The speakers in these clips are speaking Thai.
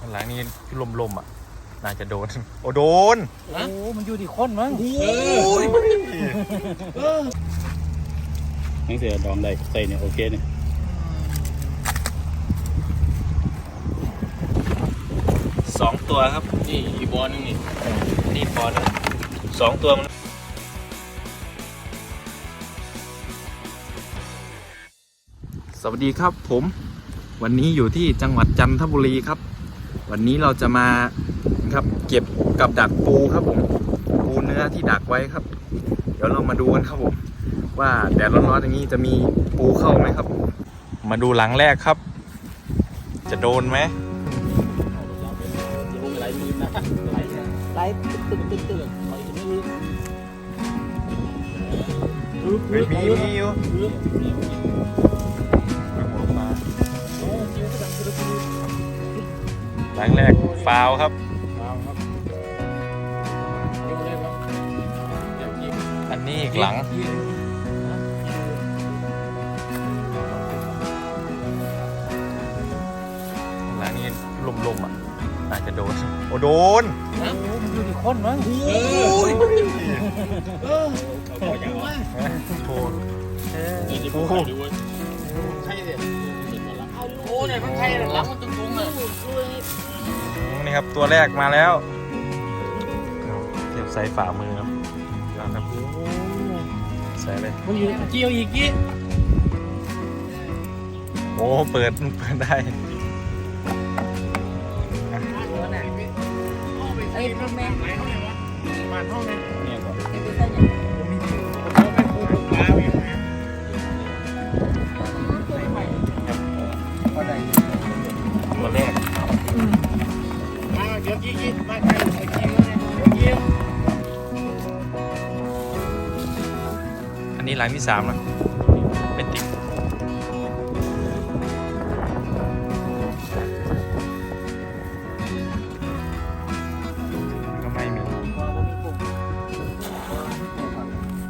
ข้างหลังนี่ลมๆอะ น่าจะโดน โอ้โดน โอ้มันอยู่ที่คนมั้งนี่เสียดองได้ใส่เนี่ยโอเคเนี่ยสองตัวครับ นี่อีบอลนึงนี่นี่ปอนด์สองตัวมันสวัสดีครับผม วันนี้อยู่ที่จังหวัดจันทบุรีครับ วันนี้เราจะมาครับเก็บกับดักปูครับผม ปูเนื้อที่ดักไว้ครับ เดี๋ยวเรามาดูกันครับผม ว่าแดดร้อนๆอย่างนี้จะมีปูเข้าไหมครับ มาดูหลังแรกครับ จะโดนไหมลงไหลมือนะไหลไล่ตึกตึกตึกตึกไหลจะไม่รู้เฮ้ยมีมีอยู่ หลังแรกฟาวครับอันนี้อีกหลัง หลังนี้ลมๆอะน่าจะโดน โอ้โดนโอ้มันอยู่ที่คนมั้งเอาไปอย่างว่าโทนเออเดี๋ยวจะพูดดูว่าใช่เลยโอ้เนี่ยมันใช่หลังมันตรงๆเลยนี่ครับตัวแรกมาแล้วเทียบใส่ฝ่ามือครับยอดครับใส่เลยมันอยู่เกี่ยวอีกกี่โอ้เปิดเปิดได้ไอ้พ่อแม่เนี่ยก่อนไอ้เป็นต้นอย่ หลังที่สามแล้วเป็นติ๊กก็ไม่มี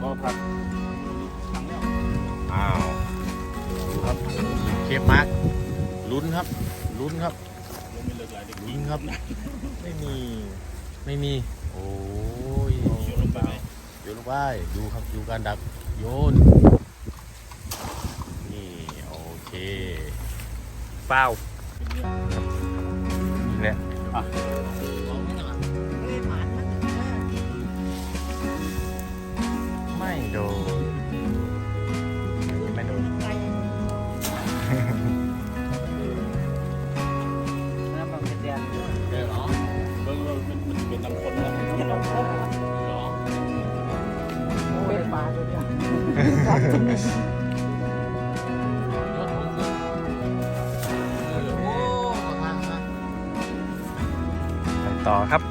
ก็พักอ้าวครับเคฟมาร์คลุ้นครับ ลุ้นครับยังไม่เลิกไหลเด็กลุ้นครับ ไม่มี ไม่มี โอ้ยโยนลงไปไหมโยนลงไปดูครับดูการดัก โยน นี่ โอเคเป้าเนี่ยไม่โดน ไปต่อครับ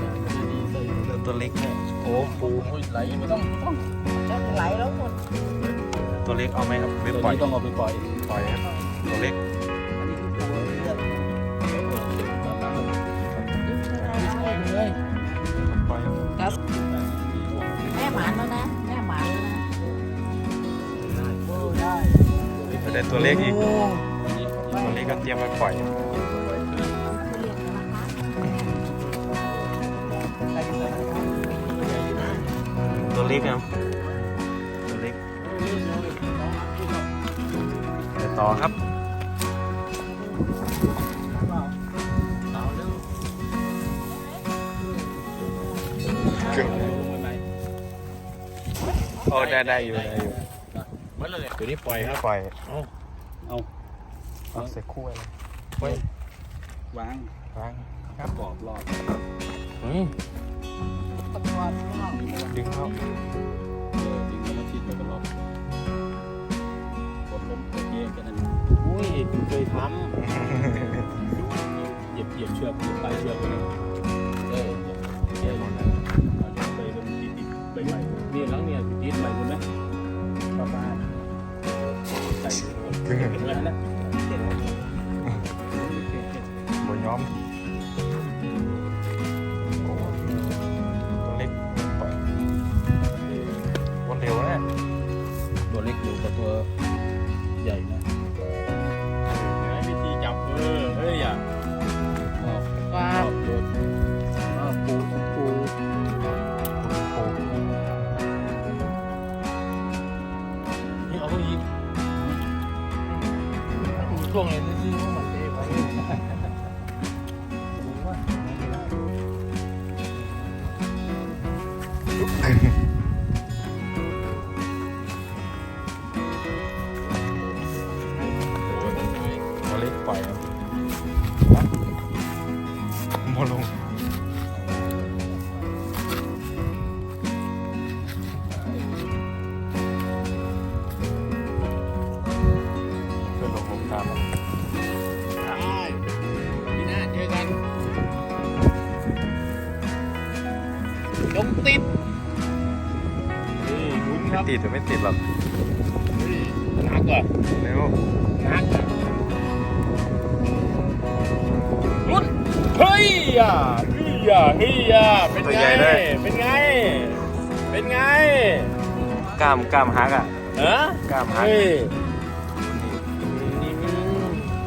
ได้ได้พูดได้นะดีๆเลยตัวเล็กเนี่ยโอ้ปูโอ้ยไหลไม่ต้องไม่ต้องจะไหลแล้วหมดตัวเล็กเอาไหมครับหรือตัวปล่อยนี้ต้องเอาไปปล่อยปล่อยครับตัวเล็กอันนี้คือตัวเลือกเลยปล่อยครับแม่หมานแล้วนะแม่หมานแล้วนะโอ้ได้แต่ตัวเล็กอีกโอ้ตัวเล็กก็เตรียมไว้ปล่อย ตัวเล็กครับตัวเล็กไปต่อครับ โอ้ได้ได้อยู่ได้อยู่มันเลยตัวนี้ปล่อยครับ ปล่อย เอาเอาใส่คู่เลยเฮ้ยวาง วางครับกรอบรอบอืม ตะกอนข้างดึงเข้าเออจริงๆแล้วทิศไปก็รอบกดลมตะเกียบกันนั่นอุ้ยเคยทเหยียบเหยียบเชือกเหยียบปลายเชือกไปเลยเออเหยียบหมดเลยเอาเดี๋ยวไปเริ่มติดติดใบใหม่นี่หลัง ลงเพื่อนลงลงตามครับได้พี่หน้าเจอกันจงติดนี่ลุ้นคไม่รับติดหรือไม่ติดหรอก ฮ้ยอะเฮ้ยอะเฮ้ยอะเป็นไงเป็นไง เป็นไงกล้ามกล้ามฮักอะ เออกล้ามฮัก เฮ้ย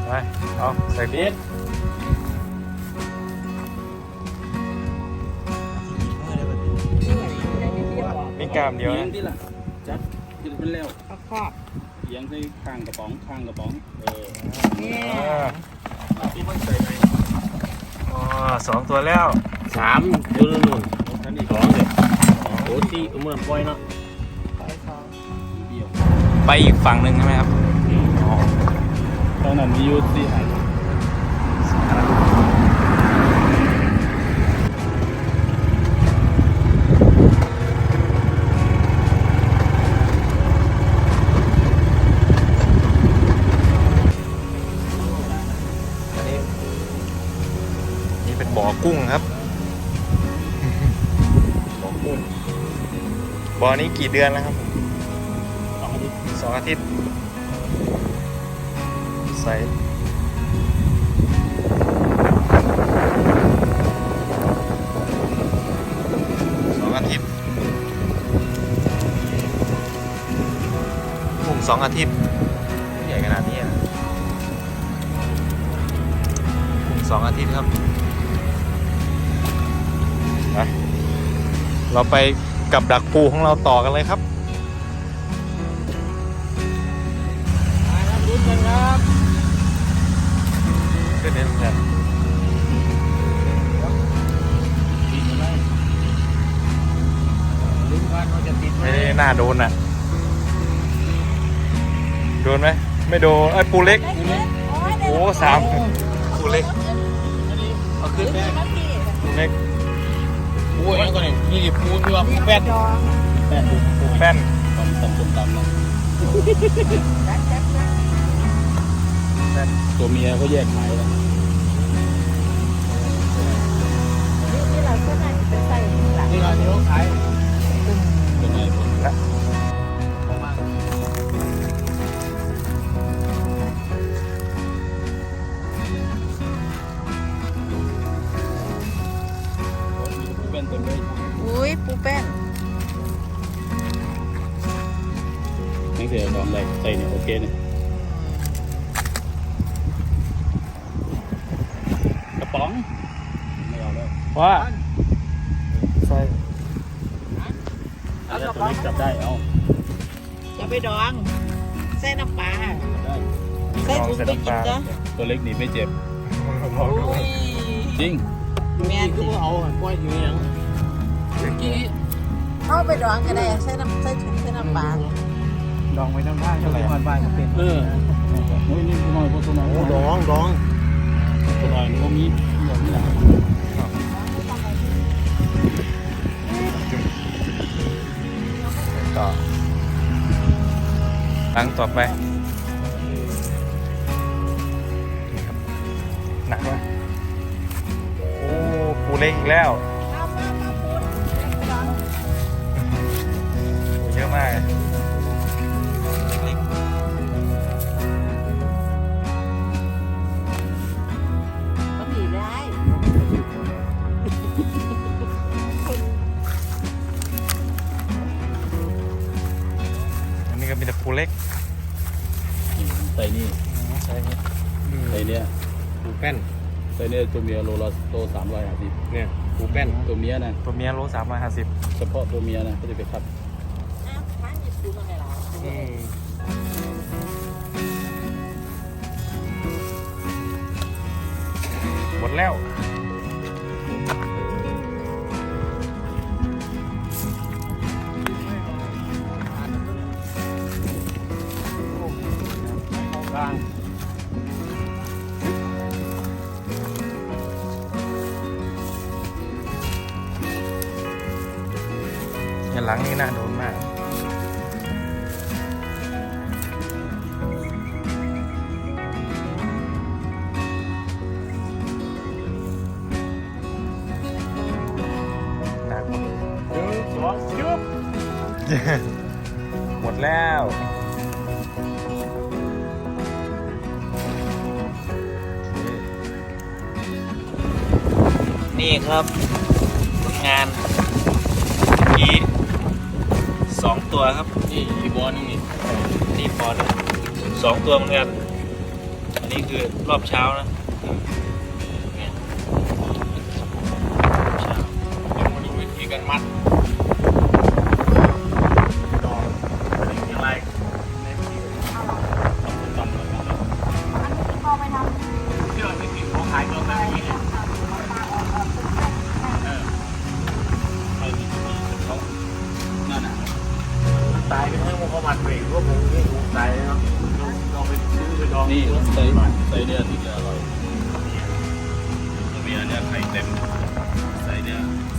ไปเอาใส่เด็ดมีกล้ามเดียวนะที่ละจัดกินเป็นแล้วเอาครอบเอียงใส่ข้างกระป๋องข้างกระป๋อง เออเนี่ยอ่าที่มันใส่ไหนอ๋อ สองตัวแล้วสามอยู่นู่นนู่นชั้นที่สองเลยโอ้ที่มันปล่อยเนาะไปสองเดียวไปอีกฝั่งหนึ่งใช่ไหมครับอ๋อตอนนั้นมีอยู่ที่ไหนอั กุ้งครับบ่อกุ้งบ่อนี้กี่เดือนแล้วครับสองอาทิตย์สองอาทิตย์ใส่สองอาทิตย์กุ้งสองอาทิตย์ใหญ่ขนาดนี้อะกุ้งสองอาทิตย์ครับ เราไปกับดักปูของเราต่อกันเลยครับมาครับลุ้นกันครับขึ้นเน้นแบบติดอะไรลุ้นกันว่าจะติดไหมไม่ได้น่าโดนอะ โดนไหม ไม่โดนไอ้ยปูเล็กเล็กเล็กโอ้ยโอ้สามปูเล็ก เอาขึ้นแม่นาทีปูเล็ก ปูเองก่อนนี่นี่ปูที่ว่าปูแป้นแป้นปูแป้นตำตำตำตำนะจัดจัดจัดตัวเมียก็แยกขายแล้วนี่เราก็น่าจะไปใส่หลังนี่เราเนื้อขายเป็นไง ปูแป้นนี่คือลองได้ใส่เนี่ยโอเคเนี่ยกระป๋อง ไม่เอาแล้วว่าใส่เอาตัวเล็กจับได้เอาจะไปดองใส่น้ำปลาจับได้ใส่ถุงไปกินก็ตัวเล็กหนีไม่เจ็บลองดูอุ้ยจริงแม่นก็เอาปล่อยอยู่ยัง กี้เอาไปดองก็ได้ใส่น้ำใส่ถุงใส่น้ำปลาดองไว้น้ำท่าจะไปบ้านบ้านก็เป็นเออโอ้ยนี่ตัวน้อยตัวน้อยโอ้ดองดองตัวน้อยนี่ก็มีอย่างนี้แหละต่อตั้งต่อไปนี่ครับหนักวะโอ้ปูเล็กอีกแล้ว เยอะมากก็บีได้อันนี้ก็มีแต่ปูเล็กใส่นี่ใช่นี่ใส่เนี้ยปูแป้นใส่เนี้ยตัวเมียโลละโลสามร้อยห้าสิบเนี่ยปูแป้นตัวเมียนะตัวเมียโลสามร้อยห้าสิบเฉพาะตัวเมียนะก็จะไปครับ หมดแล้ว กลางอย่าหลังนี่น่าโด นี่ครับผลงานมีสองตัวครับนี่อีบอลนี่นี่นี่พอแล้วสองตัวเหมือนกันอันนี้คือรอบเช้านะ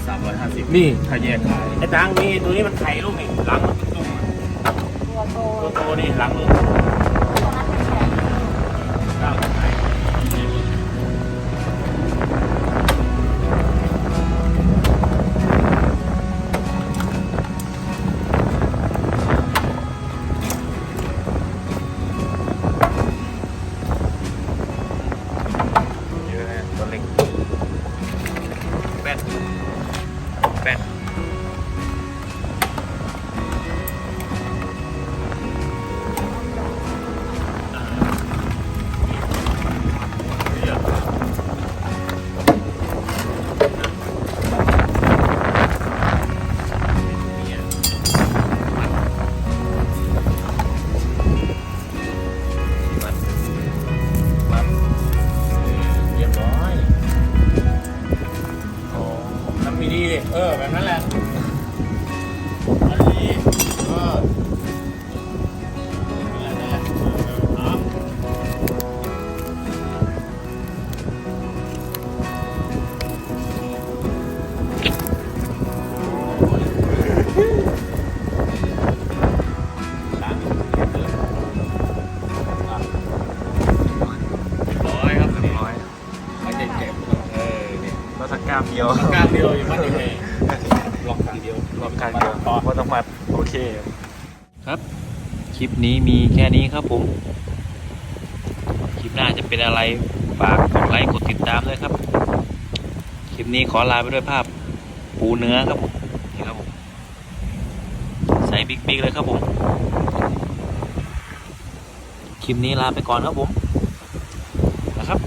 สามร้อยห้าสิบนี่ ถ้าแยกขายไอ้ตังนี่ตัวนี้มันไข่ลูกนี่หลังมันตุ้มตัวโตตัวโตนี่หลังมันตัวนั้นเป็นแขกก้าวไข่เยอะนะตัวเล็กแป้น แป้ เออ แบบนั้นแหละอันนี้เออนั่นแหละนั่นแหละเออเอาล้างเอออะร้อยครับอันนี้ร้อยไม่ได้เจ็บเออนี่รถสักกล้ามเดียว กล้ามเดียวอยู่มันยังไง ครับ คลิปนี้มีแค่นี้ครับผม คลิปหน้าจะเป็นอะไร ฝากกดไลค์กดติดตามด้วยครับ คลิปนี้ขอลาไปด้วยภาพปูเนื้อครับผมนี่ครับผมใส่บิ๊กๆเลยครับผม คลิปนี้ลาไปก่อนครับผมนะครับ